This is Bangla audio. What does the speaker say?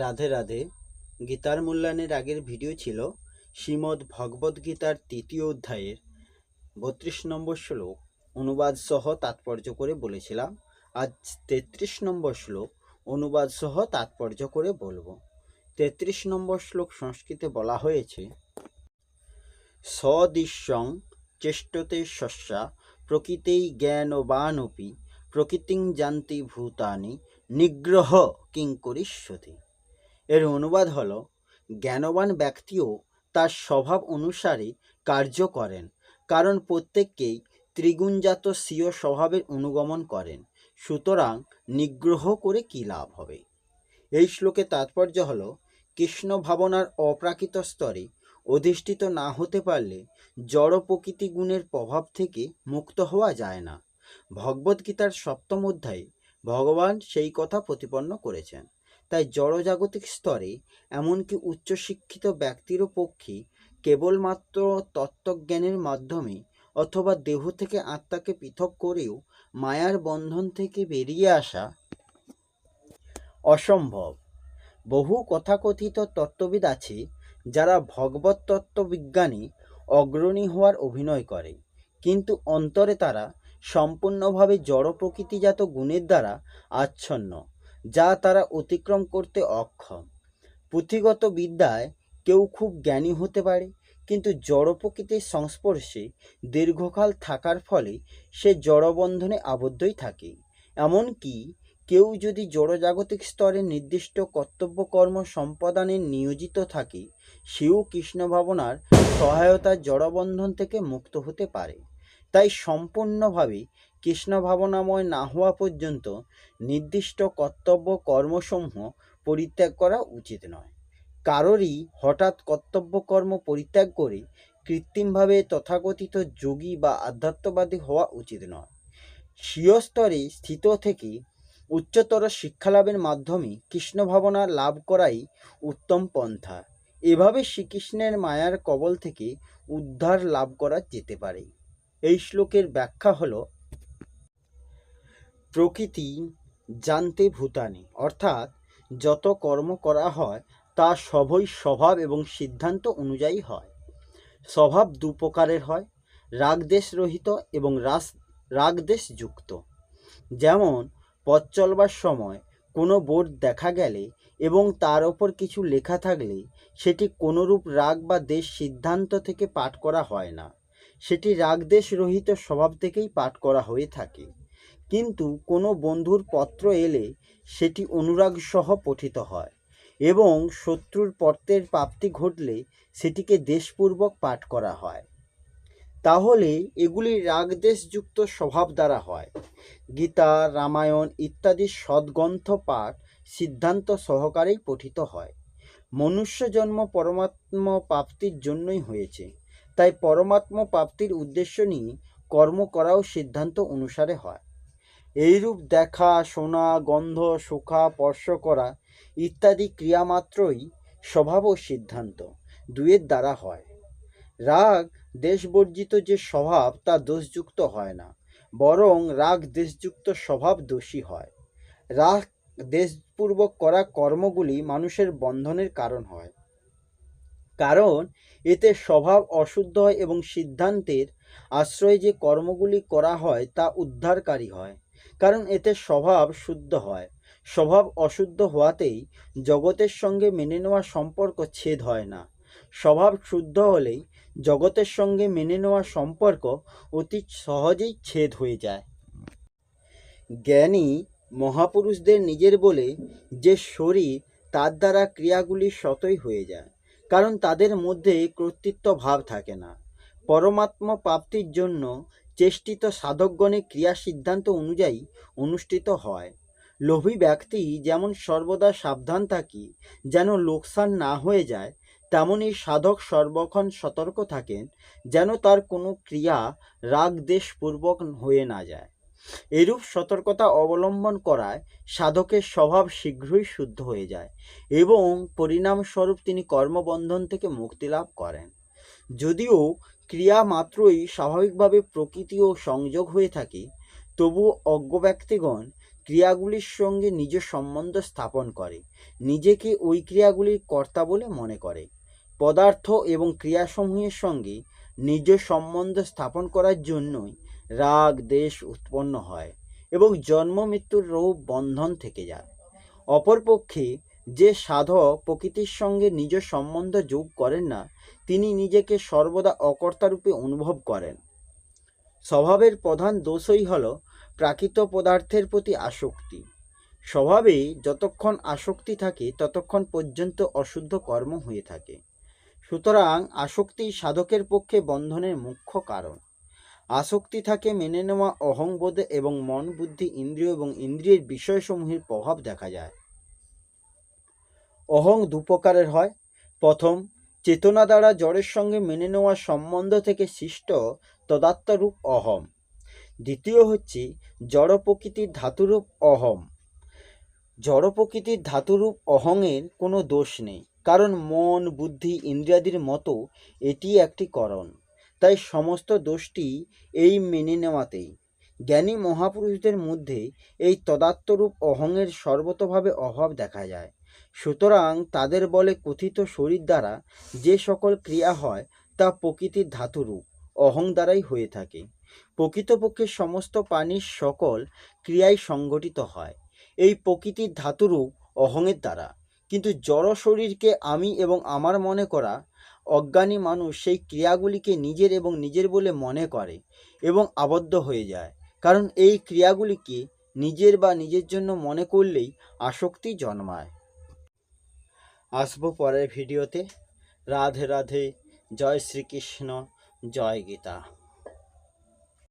রাধে রাধে। গীতার মূল্যায়নের আগের ভিডিও ছিল শ্রীমদ্ ভগবদ্ গীতার তৃতীয় অধ্যায়ের বত্রিশ নম্বর শ্লোক। অনুবাদ সহ তাৎপর্য করে বলেছিলাম, আজ তেত্রিশ নম্বর শ্লোক, অনুবাদ সহ তাৎপর্য করে বলব। তেত্রিশ নম্বর শ্লোক সংস্কৃতে বলা হয়েছে সদৃশ্যং চেষ্টতে শস্যা, প্রকৃতেই জ্ঞানবানপি, প্রকৃতিং জানতি ভূতানি, নিগ্রহ কিং করিষ্যতি। এর অনুবাদ হলো, জ্ঞানবান ব্যক্তিও তার স্বভাব অনুসারে কার্য করেন, কারণ প্রত্যেককেই ত্রিগুণজাত স্বীয় স্বভাবের অনুগমন করেন, সুতরাং নিগ্রহ করে কী লাভ হবে? এই শ্লোকে তাৎপর্য হল, কৃষ্ণ ভাবনার অপ্রাকৃত স্তরে অধিষ্ঠিত না হতে পারলে জড় প্রকৃতি গুণের প্রভাব থেকে মুক্ত হওয়া যায় না। ভগবদ্গীতার সপ্তম অধ্যায়ে ভগবান সেই কথা প্রতিপন্ন করেছেন। তাই জড়জাগতিক স্তরে এমনকি উচ্চশিক্ষিত ব্যক্তিরও পক্ষে কেবলমাত্র তত্ত্বজ্ঞানের মাধ্যমে অথবা দেহ থেকে আত্মাকে পৃথক করেও মায়ার বন্ধন থেকে বেরিয়ে আসা অসম্ভব। বহু কথাকথিত তত্ত্ববিদ আছে যারা ভগবত তত্ত্ববিজ্ঞানী অগ্রণী হওয়ার অভিনয় করে, কিন্তু অন্তরে তারা সম্পূর্ণভাবে জড় প্রকৃতিজাত গুণের দ্বারা আচ্ছন্ন। যা তারা অতিক্রম করতে অক্ষম। পুঁথিগত বিদ্যায় কেউ খুব জ্ঞানী হতে পারে, কিন্তু জড় প্রকৃতির সংস্পর্শে দীর্ঘকাল থাকার ফলে সে জড়বন্ধনে আবদ্ধই থাকে। এমনকি কেউ যদি জড়জাগতিক স্তরে নির্দিষ্ট কর্তব্যকর্ম সম্পাদনে নিয়োজিত থাকে, সেও কৃষ্ণ ভাবনার সহায়তার জড়বন্ধন থেকে মুক্ত হতে পারে। তাই সম্পূর্ণভাবে কৃষ্ণ ভাবনাময় না হওয়া পর্যন্ত নির্দিষ্ট কর্তব্য কর্মসমূহ পরিত্যাগ করা উচিত নয়। কারোরই হঠাৎ কর্তব্য কর্ম পরিত্যাগ করে কৃত্রিমভাবে তথাকথিত যোগী বা আধ্যাত্মবাদী হওয়া উচিত নয়। স্বীয় স্তরে স্থিত থেকে উচ্চতর শিক্ষালাভের মাধ্যমে কৃষ্ণ ভাবনা লাভ করাই উত্তম পন্থা। এভাবে শ্রীকৃষ্ণের মায়ার কবল থেকে উদ্ধার লাভ করা যেতে পারে। এই শ্লোকের ব্যাখ্যা হলো প্রকৃতি জানতে ভূতানি, অর্থাৎ যত কর্ম করা হয়, তা সবই স্বভাব এবং সিদ্ধান্ত অনুযায়ী হয়। স্বভাব দু প্রকারের হয় রাগদেশ রহিত এবং রাস রাগদেশ যুক্ত যেমন, পথ চলবার সময় কোনো বোর্ড দেখা গেলে এবং তার ওপর কিছু লেখা থাকলে সেটি কোনোরূপ রাগ বা দেশ সিদ্ধান্ত থেকে পাঠ করা হয় না। সেটি রাগদেশ রহিত স্বভাব থেকেই পাঠ করা হয়ে থাকে। কিন্তু কোনো বন্ধুর পত্র এলে সেটি অনুরাগ সহ পঠিত হয় এবং শত্রুর পত্রের প্রাপ্তি ঘটলে সেটিকে দেশপূর্বক পাঠ করা হয়। তাহলে এগুলি রাগদেশযুক্ত স্বভাব দ্বারা হয়। গীতা, রামায়ণ ইত্যাদি সদ্গ্রন্থ পাঠ সিদ্ধান্ত সহকারেই পঠিত হয়। মনুষ্য জন্ম পরমাত্ম প্রাপ্তির জন্যই হয়েছে। তাই পরমাত্ম প্রাপ্তির উদ্দেশ্য নিয়ে কর্ম করাও সিদ্ধান্ত অনুসারে হয়। এইরূপ দেখা, শোনা, গন্ধ, শোকা, স্পর্শ করা ইত্যাদি ক্রিয়ামাত্রই স্বভাব ও সিদ্ধান্ত দুয়ের দ্বারা হয়। রাগ দেশবর্জিত যে স্বভাব, তা দোষযুক্ত হয় না, বরং রাগ দেশযুক্ত স্বভাব দোষী হয়। রাগ দেশপূর্বক করা কর্মগুলি মানুষের বন্ধনের কারণ হয়। কারণ এতে স্বভাব অশুদ্ধ হয় এবং সিদ্ধান্তের আশ্রয়ে যে কর্মগুলি করা হয়, তা উদ্ধারকারী হয়। কারণ এতে স্বভাব শুদ্ধ হয়। স্বভাব অশুদ্ধ হওয়াতেই জগতের সঙ্গে মেনে নেওয়া সম্পর্ক ছেদ হয় না। স্বভাব শুদ্ধ হলেই জগতের সঙ্গে মেনে নেওয়া সম্পর্ক অতি সহজেই ছেদ হয়ে যায়। জ্ঞানী মহাপুরুষদের নিজের বলে যে শরীর তার দ্বারা ক্রিয়াগুলি শতই হয়ে যায়, কারণ তাদের মধ্যে কর্তৃত্ব ভাব থাকে না। পরমাত্ম প্রাপ্তির জন্য চেষ্টিত সাধকগণের ক্রিয়া সিদ্ধান্ত অনুযায়ী অনুষ্ঠিত হয়। লোভী ব্যক্তি যেমন সর্বদা সাবধান থাকি, যেন লোকসান না হয়ে যায় তেমনই সাধক সর্বক্ষণ সতর্ক থাকেন, যেন তার কোনো ক্রিয়া রাগ দেশপূর্বক হয়ে না যায়। এরূপ সতর্কতা অবলম্বন করায় সাধকের স্বভাব শীঘ্রই শুদ্ধ হয়ে যায় এবং পরিণামস্বরূপ তিনি কর্মবন্ধন থেকে মুক্তি লাভ করেন। যদিও ক্রিয়া মাত্রই স্বাভাবিকভাবে প্রকৃতি ও সংযোগ হয়ে থাকে। তবু অজ্ঞ ব্যক্তিগণ ক্রিয়াগুলির সঙ্গে নিজ সম্বন্ধ স্থাপন করে, নিজেকে ওই ক্রিয়াগুলির কর্তা বলে মনে করে। পদার্থ এবং ক্রিয়াসমূহের সঙ্গে নিজ সম্বন্ধ স্থাপন করার জন্যই রাগ, দেশ উৎপন্ন হয় এবং জন্ম, মৃত্যুর রূপ বন্ধন থেকে যায়। অপরপক্ষে যে সাধক প্রকৃতির সঙ্গে নিজ সম্বন্ধ যোগ করেন না, তিনি নিজেকে সর্বদা অকর্তারূপে অনুভব করেন। স্বভাবের প্রধান দোষই হল প্রাকৃত পদার্থের প্রতি আসক্তি। স্বভাবে যতক্ষণ আসক্তি থাকে, ততক্ষণ পর্যন্ত অশুদ্ধ কর্ম হয়ে থাকে। সুতরাং আসক্তি সাধকের পক্ষে বন্ধনের মুখ্য কারণ। আসক্তি থাকে মেনে নেওয়া অহংবোধে এবং মন বুদ্ধি ইন্দ্রিয় এবং ইন্দ্রিয়ের বিষয়সমূহের প্রভাব দেখা যায়। অহং দু প্রকারের হয়। প্রথম, চেতনা দ্বারা জড়ের সঙ্গে মেনে নেওয়া সম্বন্ধ থেকে সৃষ্ট তদাত্মরূপ অহম। দ্বিতীয় হচ্ছে, জড় প্রকৃতির ধাতুরূপ অহম। জড় প্রকৃতির ধাতুরূপ অহংয়ের কোনো দোষ নেই, কারণ মন, বুদ্ধি, ইন্দ্রিয়াদির মতো এটি একটি করণ। তাই সমস্ত দোষটি এই মেনে নেওয়াতেই। জ্ঞানী মহাপুরুষদের মধ্যে এই তদাত্মরূপ অহংয়ের সর্বতভাবে অভাব দেখা যায়। সুতরাং তাদের বলে কথিত শরীর দ্বারা যে সকল ক্রিয়া হয়, তা প্রকৃতির ধাতুরূপ, অহং দ্বারাই হয়ে থাকে। প্রকৃতপক্ষে সমস্ত প্রাণীর সকল ক্রিয়াই সংগঠিত হয়। এই প্রকৃতির ধাতুরূপ, অহংয়ের দ্বারা। কিন্তু জড় শরীরকে আমি এবং আমার মনে করা অজ্ঞানী মানুষ সেই ক্রিয়াগুলিকে নিজের এবং নিজের বলে মনে করে এবং আবদ্ধ হয়ে যায়। কারণ এই ক্রিয়াগুলিকে নিজের বা নিজের জন্য মনে করলেই আসক্তি জন্মায়। আসব পরের ভিডিওতে। রাধে রাধে জয় শ্রীকৃষ্ণ জয় গীতা।